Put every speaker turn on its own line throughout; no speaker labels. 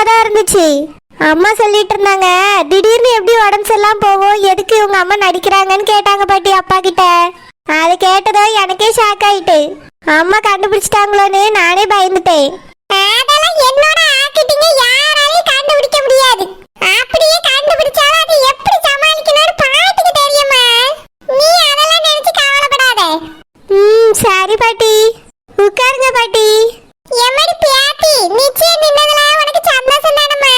எனக்கே தான் இருந்துச்சு. அம்மா சொல்லிட்டு இருந்தாங்க திடீர்னு எப்படி உடம்பு சரியில்லாம போகும்? எதுக்கு இவங்க அம்மா நடிக்கிறாங்கன்னு கேட்டாங்க பாட்டி அப்பா கிட்ட. அது கேட்டதும் எனக்கே ஷாக் ஆயிட்டு. அம்மா கண்டுபிடிச்சிட்டாங்களோன்னு நானே பயந்துட்டேன்.
அதெல்லாம் என்னோட ஆக்கிட்டிங்க யாராலையும் கண்டுபிடிக்க முடியாது. அப்படியே கண்டுபிடிச்சாலும் அது எப்படி சமாளிக்கணும்னு பாட்டுக்கு தெரியுமா? நீ அதெல்லாம் நினைச்சு கவலைப்படாத.
ம் சரி பாட்டி. உட்காருங்க பாட்டி.
எம்மடி பியாத்தி நிச்சயம் நின்னதுல உனக்கு சந்தோஷம் தானம்மா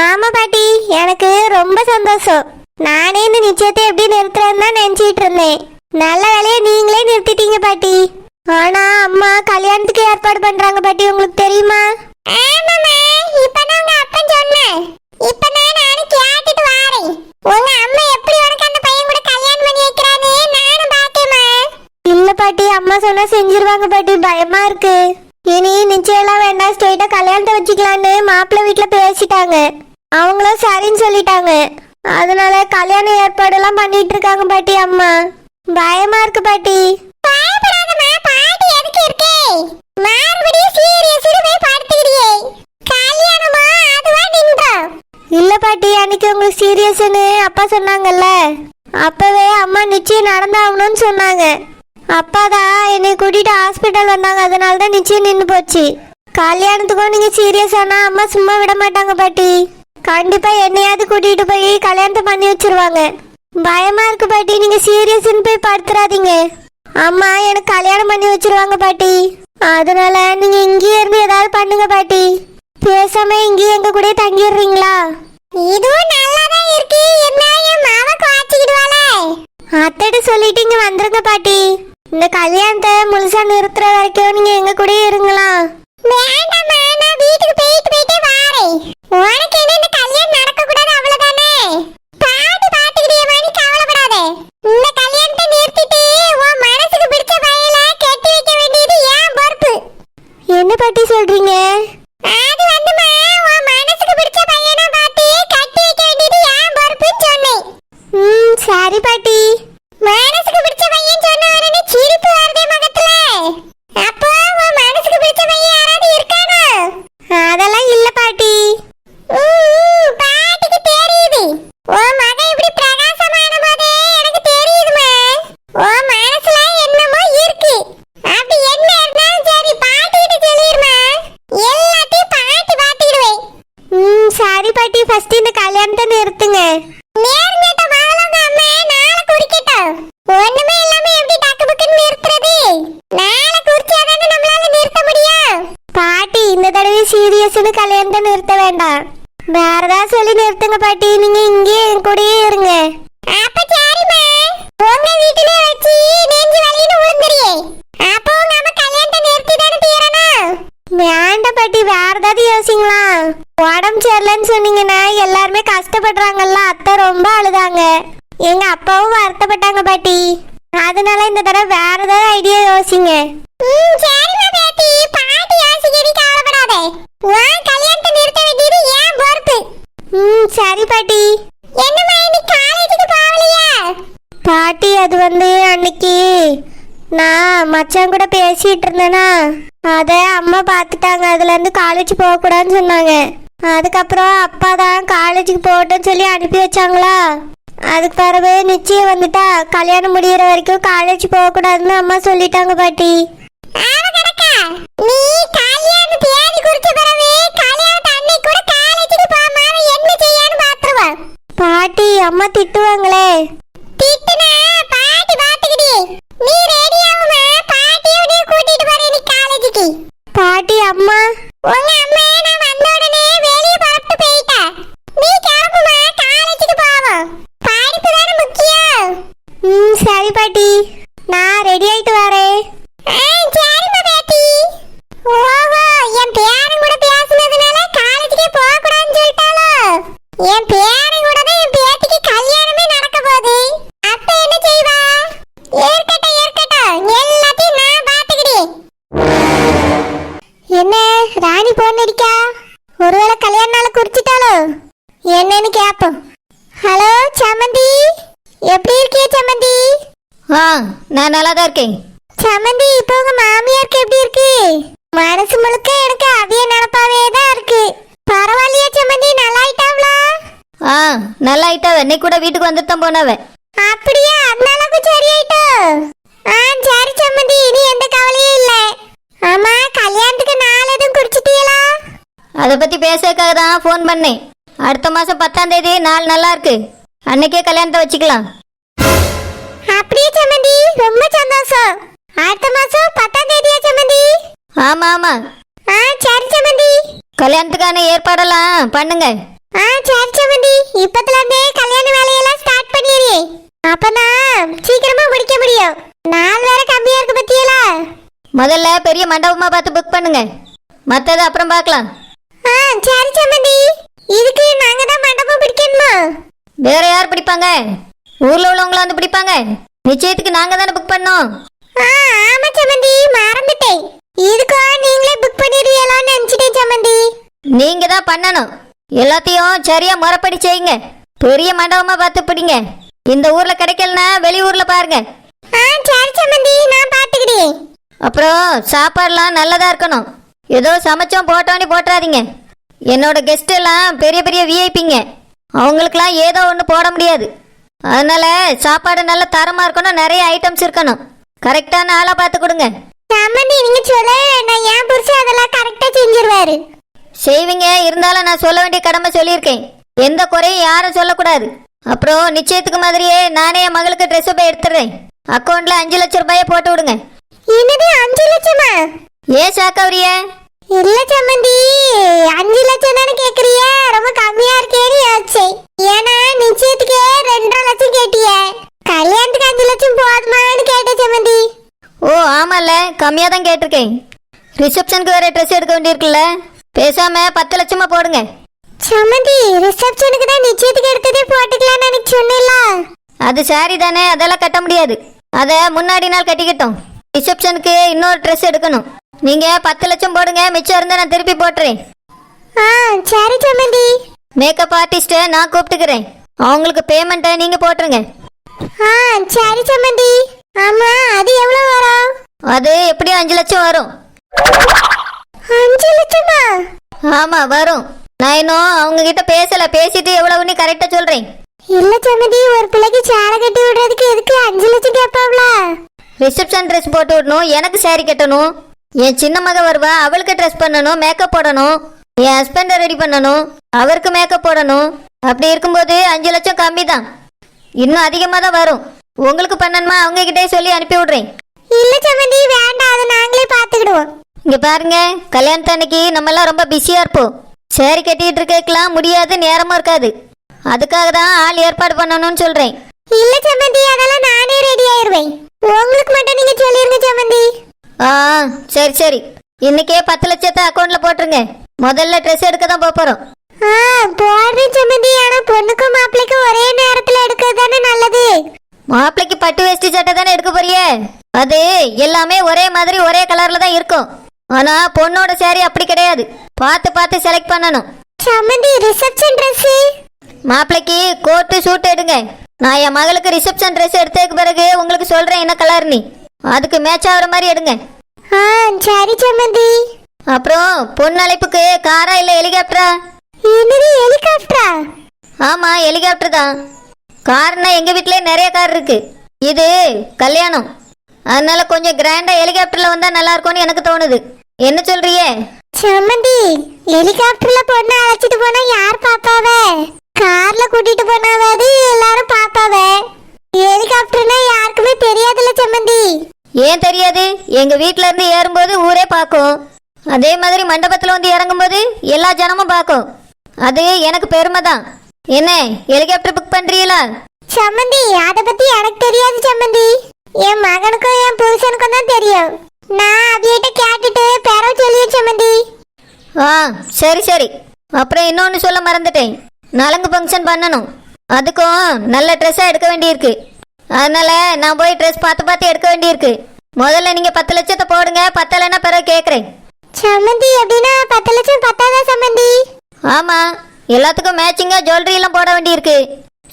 ஆமா பாட்டி எனக்கு ரொம்ப சந்தோஷம். நானே இந்த நிச்சயத்தை எப்படி நிறுத்துறேன்னு தான் நினைச்சிட்டு இருந்தேன். நல்ல வேலையை நீங்களே நிறுத்திட்டீங்க பாட்டி. ஆனா அம்மா கல்யாணத்துக்கு ஏற்பாடு பண்றாங்க பாட்டி. உங்களுக்கு தெரியுமா?
ஆமாம்மா. இப்பதான் உங்க அப்பன் சொன்னேன். இப்பதான் நானும் கேட்டுட்டு வாரேன். உங்க அம்மா எப்படி உனக்கு அந்த பையன் கூட கல்யாணம் பண்ணி வைக்கிறான்னு நானும் பார்த்தேம்மா
இல்ல பாட்டி. அம்மா சொன்னா செஞ்சிருவாங்க பாட்டி. பயமா இருக்கு. இனி நிச்சயம் எல்லாம் வேண்டாம் ஸ்ட்ரெயிட்டா கல்யாணத்தை வச்சுக்கலான்னு மாப்பிள்ளை வீட்டுல பேசிட்டாங்க. அவங்களும் சரின்னு சொல்லிட்டாங்க. அதனால கல்யாண ஏற்பாடெல்லாம் பண்ணிட்டு இருக்காங்க பாட்டி அம்மா. பயமா இருக்கு பாட்டி.
பயப்படாதம்மா பாட்டி எதுக்கு இருக்கே? மறுபடியும் சீரியஸ்னு போய் கல்யாணமா அதுவா நின்றோம்
இல்ல பாட்டி அன்னைக்கு உங்களுக்கு சீரியஸ்னு அப்பா சொன்னாங்கல்ல. அப்பவே அம்மா நிச்சயம் நடந்தாகணும்னு சொன்னாங்க. அப்பா தான் என்னை கூட்டிட்டு ஹாஸ்பிட்டல் வந்தாங்க. அதனால தான் நிச்சயம் நின்று போச்சு. கல்யாணத்துக்கும் நீங்க சீரியஸ் ஆனா அம்மா சும்மா விட மாட்டாங்க பாட்டி. கண்டிப்பா என்னையாவது கூட்டிட்டு போய் கல்யாணத்தை பண்ணி வச்சிருவாங்க. பயமா இருக்கு பாட்டி. நீங்க சீரியஸ்ன்னு போய் படுத்துறாதீங்க. அம்மா எனக்கு கல்யாணம் பண்ணி வச்சிருவாங்க பாட்டி. அதனால நீங்க இங்கேயே இருந்து ஏதாவது பண்ணுங்க பாட்டி. பேசாம இங்கேயே எங்க கூட தங்கிடுறீங்களா?
இதுவும் நல்லாதான் இருக்கு. என்ன என் மாவ குவாச்சிக்கிடுவாளே.
அத்தைட்ட சொல்லிட்டு இங்க வந்துருங்க பாட்டி. இந்த கல்யாணத்தை முழுசா நிறுத்துற வரைக்கும் நீங்க எங்க கூட இருங்களா
வேண்டாம்மா நான் வீட்டுக்கு போயிட்டு போயிட்டே வாரேன் உனக்கு என்ன இந்த கல்யாணம் நடக்க கூடாது அவ்வளவுதானே பாட்டு பாத்துக்கிறியம்மா நீ கவலைப்படாத இந்த கல்யாணத்தை நிறுத்திட்டு உன் மனசுக்கு பிடிச்ச பையல கட்டி வைக்க வேண்டியது ஏன் பொறுப்பு
என்ன பாட்டி சொல்றீங்க
அது வந்துமா உன் மனசுக்கு பிடிச்ச பையனா பார்த்து கட்டி வைக்க வேண்டியது ஏன் பொறுப்புன்னு சொன்னேன்
ம் சரி பாட்டி
மனசுக்கு பிடிச்ச பையன் சொன்ன உடனே சிரிப்பு வருதே முகத்துல அப்போ உன் மனசுக்கு பிடிச்ச பையன் யாராவது இருக்கானோ
அதெல்லாம் இல்ல பாட்டி
ம்ம், பாட்டிக்கு தெரியுது உன் மகன் இப்படி பிரகாசமான போதே எனக்கு தெரியுதுமா உன் மனசுல என்னமோ இருக்கு அப்படி என்ன இருந்தாலும் சரி பாட்டிகிட்ட சொல்லிருமா எல்லாத்தையும் பாட்டி பாத்துக்கிடுவேன்
ம் சரி பாட்டி ஃபர்ஸ்ட் இந்த கல்யாணத்தை நிறுத்துங்க
நேர்மையிட்ட மகளங்க அம்மா நாளை குடிக்கட்டும் ஒண்ணுமே இல்லாம எப்படி டக்கு புக்குன்னு நிறுத்துறது நாளை குடிச்சாதானே நம்மளால நிறுத்த முடியும்
பாட்டி இந்த தடவை சீரியஸ்னு கல்யாணத்தை நிறுத்த வேண்டாம் வேற ஏதாவது சொல்லி நிறுத்துங்க பாட்டி நீங்க இங்கேயே என் கூடயே இருங்க
அப்ப சரிம்மா உங்க வீட்டுல வச்சு நெஞ்சு வலின்னு விழுந்துறியே அப்போ அம்மா கல்யாணத்தை நிறுத்தி தானே தீரணும்
வேண்டாம் பாட்டி வேற ஏதாவது யோசிங்களா உடம்பு சரியில்லைன்னு சொன்னீங்கன்னா எல்லாருமே கஷ்டப்படுறாங்கல்ல அத்தை ரொம்ப அழுதாங்க எங்க அப்பாவும் வருத்தப்பட்டாங்க பாட்டி அதனால இந்த தடவை வேற ஏதாவது ஐடியா யோசிங்க
ம் சரிம்மா பாட்டி யோசிக்கடி கவலைப்படாத உன் கல்யாணத்தை நிறுத்த வேண்டியது ஏன் பொறுப்பு
ம் சரி பாட்டி.
என்னம்மா நீ காலேஜுக்கு போகலையா?
பாட்டி அது வந்து அன்னைக்கு நான் மச்சான் கூட பேசிட்டு இருந்தேனா அதை அம்மா பார்த்துட்டாங்க. அதுல இருந்து காலேஜ் போகக்கூடாதுன்னு சொன்னாங்க. அதுக்கப்புறம் அப்பா தான் காலேஜுக்கு போகட்டும்னு சொல்லி அனுப்பி வச்சாங்களா? அதுக்கு பிறகு நிச்சயம் வந்துட்டா கல்யாணம் முடிகிற வரைக்கும் காலேஜ் போகக்கூடாதுன்னு அம்மா சொல்லிட்டாங்க பாட்டி.
நீ கல்யாண தேதி குறிச்ச பிறகு கல்யாணத்து அன்னைக்கு கூட காலேஜுக்கு போகாம என்ன செய்யான்னு பாத்துருவான்
பாட்டி அம்மா திட்டுவாங்களே.
திட்டுனா பாட்டி பாத்துக்கிடி. நீ ரெடி ஆகுமா? பாட்டியை நீ கூட்டிட்டு போறேன் நீ காலேஜுக்கு
பாட்டி அம்மா.
உங்க அம்மா நான் வந்த உடனே வெளிய புறப்பட்டு போயிட்டா? நீ கிளம்புமா? காலேஜுக்கு போவோம். படிப்பு தானே முக்கியம்.
ம் சரி பாட்டி. நான் ரெடி ஆயிட்டு வரேன்.
சரிம்மா பேத்தி ஓஹோ என் பேரன் கூட பேசுனதுனால காலேஜுக்கே போக கூடாதுன்னு சொல்லிட்டாலோ என் பேரன் கூட தான் என் பேத்திக்கு கல்யாணமே நடக்க போகுது என்னன்னு கேப்போம் ஹலோ சமந்தி எப்படி இருக்கிய சமந்தி
ஆ நான் நல்லா தான் இருக்கேன்.
சமந்தி இப்போ உங்க மாமியாருக்கு எப்படி இருக்கு? மனசு முழுக்க எனக்கு அவிய நினப்பாவே தான் இருக்கு. பரவாயில்லையா சமந்தி நல்லா ஆயிட்டாங்களா
ஆ நல்லா ஆயிட்டாவ இன்னைக்கு கூட வீட்டுக்கு வந்துட்டு தான் போனவ.
அப்படியா? அதனால சரியாயிட்டோ? ஆ சரி சம்மந்தி இனி எந்த கவலையும் இல்ல. ஆமா கல்யாணத்துக்கு நாள் எதுவும் குறிச்சிட்டீங்களா
அதை பத்தி பேசக்காக தான் ஃபோன் பண்ணேன். அடுத்த மாசம் பத்தாம் தேதி நாள் நல்லா இருக்கு. அன்னைக்கே கல்யாணத்தை வச்சுக்கலாம்.
சந்தோஷம் அடுத்த மாசம் பத்தாம் தேதியா சம்மந்தி
ஆமா ஆமா.
ஆ சரி சம்மந்தி
கல்யாணத்துக்கான ஏற்பாடெல்லாம் பண்ணுங்க.
ஆ சரி சம்மந்தி இப்பத்துல இருந்தே கல்யாண வேலையெல்லாம் ஸ்டார்ட் பண்ணிடுறே. அப்பதான் சீக்கிரமா முடிக்க முடியும். நாள் வேற கம்மியா இருக்கு பத்தியலா?
முதல்ல பெரிய மண்டபமா பார்த்து புக் பண்ணுங்க. மத்தது அப்புறம் பார்க்கலாம்.
ஆ சரி சம்மந்தி இதுக்கு நாங்க தான் மண்டபம் பிடிக்கணுமா?
வேற யார் பிடிப்பாங்க? ஊர்ல உள்ளவங்கள வந்து பிடிப்பாங்க? நிச்சயத்துக்கு நாங்க தானே புக் பண்ணோம்?
ஆ ஆமா சம்மந்தி மறந்துட்டேன். இதுக்கோ நீங்களே புக் பண்ணிடுவீங்களான்னு நினைச்சிட்டேன் சம்மந்தி
நீங்க தான் பண்ணணும். எல்லாத்தையும் சரியா முறைப்படி செய்யுங்க. பெரிய மண்டபமா பார்த்து பிடிங்க. இந்த ஊர்ல கிடைக்கலனா வெளியூர்ல பாருங்க.
ஆ சரி சம்மந்தி நான் பாத்துக்கிட்டேன்
அப்புறம் சாப்பாடுலாம் நல்லதா இருக்கணும். ஏதோ சமைச்சோம் போட்டோன்னு போட்டுறாதீங்க. என்னோட கெஸ்ட் எல்லாம் பெரிய பெரிய விஐபிங்க அவங்களுக்குலாம் ஏதோ ஒன்று போட முடியாது. அதனால சாப்பாடு நல்ல தரமா இருக்கணும் நிறைய ஐட்டம்ஸ் இருக்கணும். கரெக்டான ஆளா பார்த்து கொடுங்க.
சம்மந்தி நீங்க சொல்ல நான் என் புருஷன் அதெல்லாம் கரெக்டா செஞ்சிருவாரு.
செய்வீங்க இருந்தாலும் நான் சொல்ல வேண்டிய கடமை சொல்லியிருக்கேன். எந்த குறையும் யாரும் சொல்லக்கூடாது. அப்புறம் நிச்சயத்துக்கு மாதிரியே நானே என் மகளுக்கு ட்ரெஸ் போய் எடுத்துடுறேன். அக்கௌண்ட்ல அஞ்சு லட்சம் ரூபாயை போட்டு விடுங்க.
என்னது அஞ்சு லட்சமா?
ஏன் சாக்கவரிய?
இல்ல சம்மந்தி அஞ்சு லட்சம் தானே கேக்குறிய? ரொம்ப கம்மியா இருக்கேன்னு யோசிச்சேன் ஏன்னா நிச்சயத்துக்கே ரெண்டரை லட்சம் கேட்டிய கல்யாணத்துக்கு அஞ்சு லட்சம் போதுமான்னு கேட்டேன் சம்மந்தி
ஓ ஆமால கம்மியா தான் கேட்டிருக்கேன். ரிசப்ஷனுக்கு வேற ட்ரெஸ் எடுக்க வேண்டியிருக்குல்ல. பேசாம பத்து லட்சமா போடுங்க.
சம்மந்தி ரிசப்ஷனுக்கு தான் நிச்சயத்துக்கு எடுத்ததே போட்டுக்கலாம்னு எனக்கு சொன்னேன்ல.
அது சாரி தானே அதெல்லாம் கட்ட முடியாது. அதை முன்னாடி நாள் கட்டிக்கிட்டோம். ரிசப்ஷனுக்கு இன்னொரு ட்ரெஸ் எடுக்கணும். நீங்க பத்து லட்சம் போடுங்க மிச்சம் இருந்தா நான் திருப்பி போட்டுறேன்.
ஆ சரி சம்மந்தி
மேக்கப் ஆர்டிஸ்ட்டை நான் கூப்பிட்டுக்கிறேன். அவங்களுக்கு பேமெண்ட்டை நீங்க போட்டுருங்க.
ஆ சரி சம்மந்தி ஆமா அது எவ்வளவு வரும்?
அது எப்படியும் அஞ்சு லட்சம் வரும்?
அஞ்சு லட்சமா?
ஆமா வரும். நான் இன்னும் அவங்க கிட்ட பேசல. பேசிட்டு எவ்வளவுன்னு கரெக்டா சொல்றேன்.
இல்ல சம்மந்தி ஒரு பிள்ளைக்கு சேலை கட்டி விடுறதுக்கு எதுக்கு அஞ்சு லட்சம் கேட்பாங்களா
ரிசப்ஷன் ட்ரெஸ் போட்டு விடணும். எனக்கு saree கட்டணும். என் சின்ன மக வருவா. அவளுக்கு ட்ரெஸ் பண்ணணும். மேக்கப் போடணும். என் ஹஸ்பண்டை ரெடி பண்ணணும். அவருக்கு மேக்கப் போடணும். அப்படி இருக்கும்போது அஞ்சு லட்சம் கம்மி தான் இன்னும் அதிகமாக தான் வரும். உங்களுக்கு பண்ணணுமா? அவங்க கிட்டே சொல்லி அனுப்பி விடுறேன்.
இல்ல சம்மந்தி வேண்டாம். அதை நாங்களே பாத்துக்கிடுவோம்
இங்க பாருங்க கல்யாணத்து அன்னைக்கு நம்ம எல்லாம் ரொம்ப பிஸியா இருப்போம். சேரி கட்டிட்டு இருக்கலாம் முடியாது நேரமும் இருக்காது. அதுக்காக தான் ஆள் ஏற்பாடு பண்ணணும்னு சொல்றேன்.
இல்ல சம்மந்தி அதெல்லாம் நானே ரெடி ஆயிருவேன். உங்களுக்கு மட்டும் நீங்க சொல்லிருங்க சம்மந்தி
ஆ சரி சரி. இன்னைக்கே பத்து லட்சத்தை அக்கௌண்ட்ல போட்டுருங்க. முதல்ல ட்ரெஸ் எடுக்க தான் போறோம்.
ஆ போடுறேன் சம்மந்தி ஆனா பொண்ணுக்கும் மாப்பிள்ளைக்கும் ஒரே நேரத்துல எடுக்கிறது தானே நல்லது.
மாப்பிளைக்கு பட்டு வேஷ்டி சட்டை தானே எடுக்க போறியே? அது எல்லாமே ஒரே மாதிரி ஒரே கலர்ல தான் இருக்கும். ஆனா பொண்ணோட saree அப்படி கிடையாது. பார்த்து பார்த்து செலக்ட் பண்ணணும்.
சம்மந்தி ரிசப்ஷன் Dress
மாப்பிளைக்கு கோட்டு சூட் எடுங்க. நான் என் மகளுக்கு ரிசப்ஷன் ட்ரெஸ் எடுத்ததுக்கு பிறகு உங்களுக்கு சொல்றேன் என்ன கலர் நீ அதுக்கு மேட்ச் ஆகுற மாதிரி எடுங்க.
ஆ சரி சம்மந்தி
அப்புறம் பொண்ணு அழைப்புக்கு காரா இல்ல ஹெலிகாப்டரா
என்னது ஹெலிகாப்டரா
ஆமா ஹெலிகாப்டர் தான். கார்னா எங்க வீட்லயே நிறைய கார் இருக்கு. இது கல்யாணம். அதனால கொஞ்சம் கிராண்டா ஹெலிகாப்டர்ல வந்தா நல்லா இருக்கும்னு எனக்கு தோணுது. என்ன சொல்றியே?
சம்மந்தி ஹெலிகாப்டர்ல பொண்ணு அழைச்சிட்டு போனா யார் பாப்பாவ? கார்ல கூட்டிட்டு போனாவது எல்லாரும் பாப்பாவ? ஹெலிகாப்டர்னா யாருக்குமே தெரியாதுல்ல சம்மந்தி
ஏன் தெரியாது? எங்க வீட்ல இருந்து ஏறும்போது ஊரே பார்க்கும். அதே மாதிரி மண்டபத்துல வந்து இறங்கும்போது எல்லா ஜனமும் பார்க்கும். அது எனக்கு பெருமை தான். என்ன ஹெலிகாப்டர் புக் பண்றீங்களா?
சம்மந்தி அத பத்தி எனக்கு தெரியாது சம்மந்தி என் மகனுக்கும் என் புருஷனுக்கும் தான் தெரியும். நான் அவியிட்ட கேட்டுட்டு பெறவு சொல்லிய சம்மந்தி
ஆ சரி சரி. அப்புறம் இன்னொன்று சொல்ல மறந்துட்டேன். நலங்கு ஃபங்க்ஷன் பண்ணணும். அதுக்கும் நல்ல ட்ரெஸ்ஸாக எடுக்க வேண்டியிருக்கு. அதனால நான் போய் ட்ரெஸ் பார்த்து பார்த்து எடுக்க வேண்டியிருக்கு. முதல்ல நீங்கள் பத்து லட்சத்தை போடுங்க பத்தலைன்னா பிறகு கேட்குறேன்
சம்மந்தி எப்படின்னா பத்து லட்சம் பத்தாதா சம்மந்தி
ஆமாம் எல்லாத்துக்கும் மேட்சிங்காக ஜுவல்லரி எல்லாம் போட வேண்டியிருக்கு.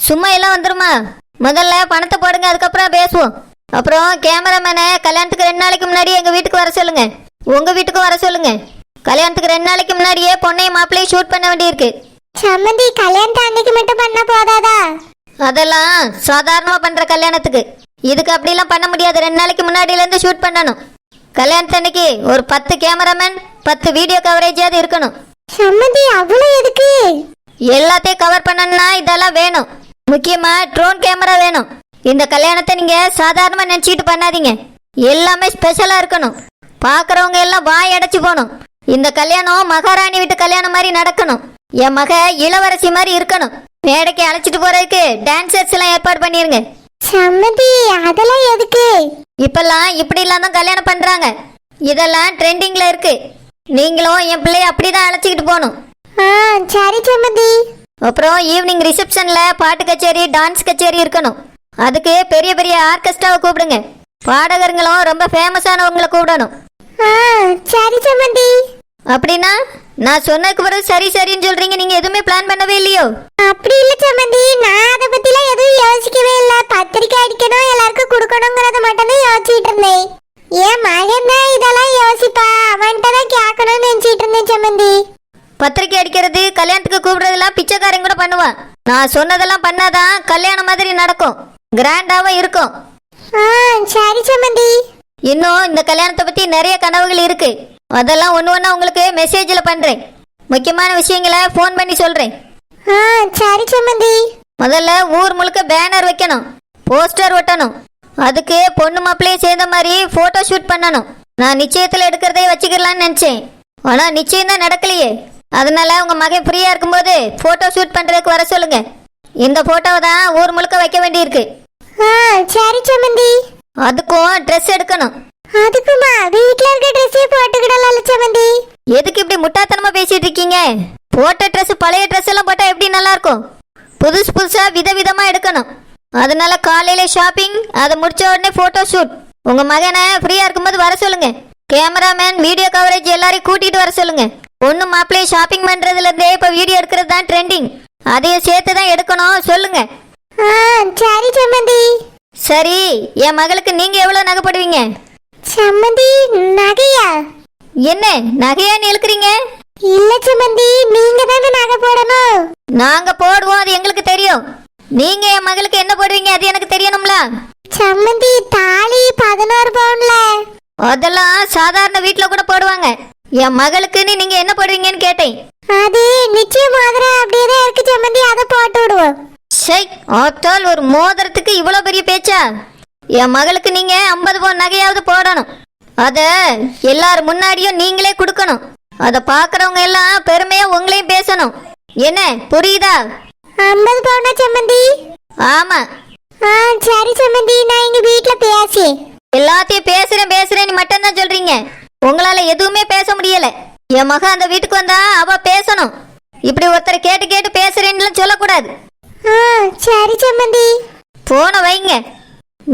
சும்மா எல்லாம் வந்துருமா? முதல்ல பணத்தை போடுங்க அதுக்கப்புறம் பேசுவோம். அப்புறம் கேமராமேனை கல்யாணத்துக்கு ரெண்டு நாளைக்கு முன்னாடி எங்கள் வீட்டுக்கு வர சொல்லுங்க. உங்கள் வீட்டுக்கும் வர சொல்லுங்க. கல்யாணத்துக்கு ரெண்டு நாளைக்கு முன்னாடியே பொண்ணையும் மாப்பிள்ளையும் ஷூட் பண்ண வேண்டியிருக்கு.
சம்மந்தி கல்யாணத்தை அன்னைக்கு மட்டும் பண்ணா போதாதா?
அதெல்லாம் சாதாரணமாக பண்ணுற கல்யாணத்துக்கு. இதுக்கு அப்படிலாம் பண்ண முடியாது. ரெண்டு நாளைக்கு முன்னாடியிலேருந்து ஷூட் பண்ணணும். கல்யாணத்தன்னைக்கு ஒரு பத்து கேமராமேன் பத்து வீடியோ கவரேஜாவது இருக்கணும்.
சம்மந்தி அவ்வளவு எதுக்கு?
எல்லாத்தையும் கவர் பண்ணணும்னா இதெல்லாம் வேணும். முக்கியமா ட்ரோன் கேமரா வேணும். இந்த கல்யாணத்தை நீங்க சாதாரணமா நினைச்சிட்டு பண்ணாதீங்க. எல்லாமே ஸ்பெஷலா இருக்கணும். பார்க்கறவங்க எல்லாம் வாய் அடைச்சு போகணும். இந்த கல்யாணம் மகாராணி வீட்டு கல்யாணம் மாதிரி நடக்கணும். என் மக இளவரசி மாதிரி இருக்கணும். மேடைக்கு அழைச்சிட்டு போறதுக்கு டான்சர்ஸ் எல்லாம் ஏற்பாடு பண்ணிருங்க.
சம்மந்தி அதெல்லாம் எதுக்கு?
இப்பெல்லாம் இப்படிலாம் தான் கல்யாணம் பண்றாங்க. இதெல்லாம் ட்ரெண்டிங்ல இருக்கு. நீங்களும் என் பிள்ளைய அப்படிதான் அழைச்சிக்கிட்டு போகணும்.
ஆ சரி சம்மந்தி.
அப்புறம் ஈவினிங் ரிசப்ஷன்ல பாட்டு கச்சேரி டான்ஸ் கச்சேரி இருக்கணும். அதுக்கு பெரிய பெரிய ஆர்கெஸ்ட்ராவை கூப்பிடுங்க. பாடகர்களும் ரொம்ப ஃபேமஸானவங்களை கூப்பிடணும்.
ஆ சரி சம்மந்தி
அப்படின்னா நான் சொன்னதுக்கு பிறகு சரி சரின்னு சொல்றீங்க. நீங்க எதுவுமே பிளான் பண்ணவே இல்லையோ?
அப்படி இல்ல சம்மந்தி நான் அதை பத்திலாம் எதுவும் யோசிக்கவே இல்ல. பத்திரிக்கை அடிக்கணும் எல்லாருக்கும் கொடுக்கணுங்கிறத மட்டும் தான் யோசிச்சுட்டு இருந்தேன். என் மகன் தான் இதெல்லாம் யோசிப்பா. அவன்கிட்ட தான் கேட்கணும்னு நினைச்சிட்டு இருந்தேன் சம்மந்தி
பத்திரிக்கை அடிக்கிறது கல்யாணத்துக்கு கூப்பிடுறதெல்லாம் பிச்சைக்காரங்க கூட பண்ணுவான். நான் சொன்னதெல்லாம் பண்ணாதான் கல்யாணம் மாதிரி நடக்கும். கிராண்டாவும் இருக்கும்.
சரி சம்மந்தி
இன்னும் இந்த கல்யாணத்தை பத்தி நிறைய கனவுகள் இருக்கு. அதெல்லாம் ஒன்று ஒன்றா உங்களுக்கு மெசேஜில் பண்றேன். முக்கியமான விஷயங்களை ஃபோன் பண்ணி சொல்றேன்.
ஆ சரி சம்மந்தி
முதல்ல ஊர் முழுக்க பேனர் வைக்கணும். போஸ்டர் ஒட்டணும். அதுக்கு பொண்ணு மாப்பிள்ளையும் சேர்ந்த மாதிரி ஃபோட்டோ ஷூட் பண்ணணும். நான் நிச்சயத்தில் எடுக்கிறதே வச்சுக்கலாம்னு நினச்சேன். ஆனால் நிச்சயம் தான் நடக்கலையே. அதனால உங்க மகன் ஃப்ரீயா இருக்கும்போது ஃபோட்டோ ஷூட் பண்றதுக்கு வர சொல்லுங்க. இந்த ஃபோட்டோவை தான் ஊர் முழுக்க வைக்க வேண்டியிருக்கு.
சரி சம்மந்தி
அதுக்கும் ட்ரெஸ் எடுக்கணும்.
அதுக்குமா? வீட்ல இருக்க ட்ரெஸ்ஸே போட்டுக்கிடலாம் சம்மந்தி
எதுக்கு இப்படி முட்டாத்தனமா பேசிட்டு இருக்கீங்க? போட்ட ட்ரெஸ் பழைய ட்ரெஸ் எல்லாம் போட்டா எப்படி நல்லா இருக்கும் புதுசு புதுசா விதவிதமா எடுக்கணும். அதனால காலையில ஷாப்பிங் அதை முடிச்ச உடனே போட்டோ ஷூட் உங்க மகனை ஃப்ரீயா இருக்கும்போது வர சொல்லுங்க. கேமராமேன் வீடியோ கவரேஜ் எல்லாரையும் கூட்டிட்டு வர சொல்லுங்க. பொண்ணு மாப்பிள்ளைய ஷாப்பிங் பண்றதுல இருந்தே இப்ப வீடியோ எடுக்கிறது தான் ட்ரெண்டிங் அதையும் சேர்த்து தான் எடுக்கணும் சொல்லுங்க.
சரி சம்மந்தி.
சரி என் மகளுக்கு நீங்க எவ்வளவு நகை போடுவீங்க?
சம்மந்தி நகையா?
என்ன நகையான்னு இழுக்கிறீங்க?
இல்ல சம்மந்தி நீங்க தானே நகை போடணும்.
நாங்க போடுவோம் அது எங்களுக்கு தெரியும். நீங்க என் மகளுக்கு என்ன போடுவீங்க அது எனக்கு தெரியணும்ல.
சம்மந்தி தாலி பதினோரு பவுன்ல.
அதெல்லாம் சாதாரண வீட்ல கூட போடுவாங்க. என் மகளுக்குன்னு நீங்க என்ன போடுவீங்கன்னு கேட்டேன்.
அது நிச்சயம் மோதிரம் அப்படியே தான் இருக்கு சம்மந்தி. அதை போட்டு விடுவோம்.
ஷை ஆத்தால் ஒரு மோதிரத்துக்கு இவ்வளோ பெரிய பேச்சா? என் மகளுக்கு நீங்க ஐம்பது பவுன் நகையாவது போடணும். அத எல்லார் முன்னாடியும் நீங்களே கொடுக்கணும். அதை பார்க்கறவங்க எல்லாம் பெருமையா உங்களையும் பேசணும். என்ன புரியுதா?
ஐம்பது பவுனா சம்மந்தி?
ஆமா.
ஆ சரி சம்மந்தி. நான் எங்க வீட்ல பேசி
எல்லாத்தையும் பேசுறேன் பேசுறேன்னு மட்டும்தான் சொல்றீங்க. உங்களால எதுவுமே பேச முடியல. என் மகன் அந்த வீட்டுக்கு வந்தா அவ பேசணும். இப்படி ஒருத்தரை கேட்டு கேட்டு பேசுறேன்னு சொல்லக்கூடாது.
ஆ சரி சம்மந்தி.
போன வைங்க.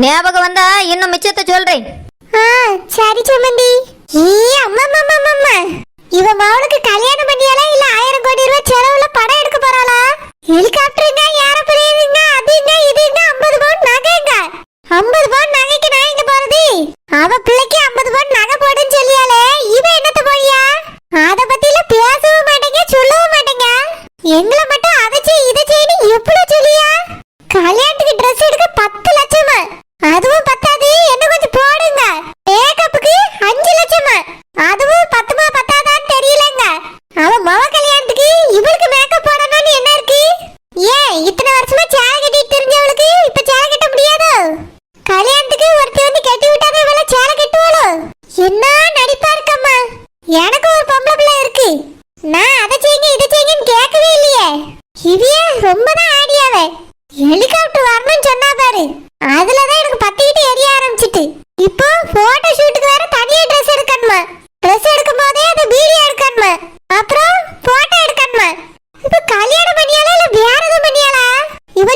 ஞாபகம் வந்தா இன்னும் மிச்சத்தை சொல்றேன்.
ஆ சரி சம்மந்தி. ஈ அம்மா அம்மா அம்மா இவ மவளுக்கு கல்யாணம் பண்ணியாலா இல்ல ஆயிரம் கோடி ரூபாய் செலவுல படம் எடுக்க போறாளா? ஹெலிகாப்டருங்க ஏரோப்ளேனுங்க அதுங்க இதுங்க.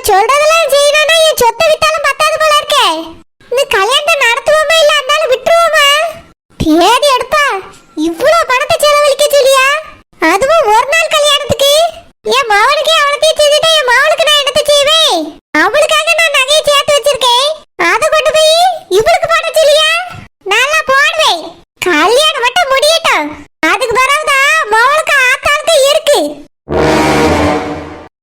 சொல்றதுல